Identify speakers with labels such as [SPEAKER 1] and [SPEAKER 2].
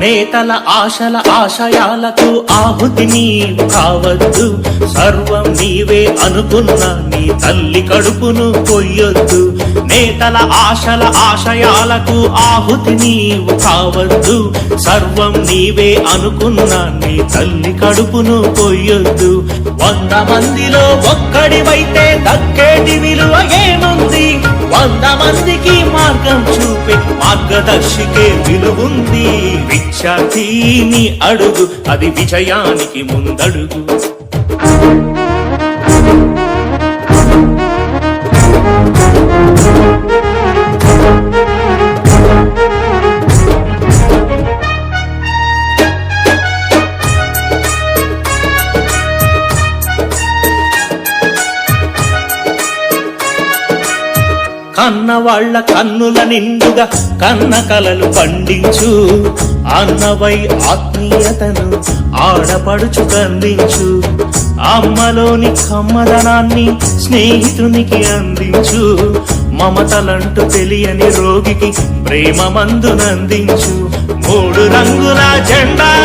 [SPEAKER 1] నేతల ఆశల ఆశయాలకు ఆహుతి నీవు కావద్దు. సర్వం నీవే అనుకున్న నీ తల్లి కడుపును కొయ్యొద్దు. నేతల ఆశల ఆశయాలకు ఆహుతి నీవు కావద్దు. సర్వం నీవే అనుకున్న నీ తల్లి కడుపును కొయ్యొద్దు. వంద మందిలో ఒక్కడివైతే దక్కేటి విలువ ఏముంది? వంద మందికి మార్గం చూపే మార్గదర్శికే విలువుంది. విద్యార్థిని అడుగు అది విజయానికి ముందడుగు. కన్న వాళ్ళ కన్నుల నిండుగా కన్న కలలు పండించు. అన్నవై ఆత్మీయతను ఆడపడుచు కందించు అమ్మలోని కమ్మదనాన్ని స్నేహితునికి అందించు. మమతలంటూ తెలియని రోగికి ప్రేమ మందునందించు మూడు రంగుల జెండా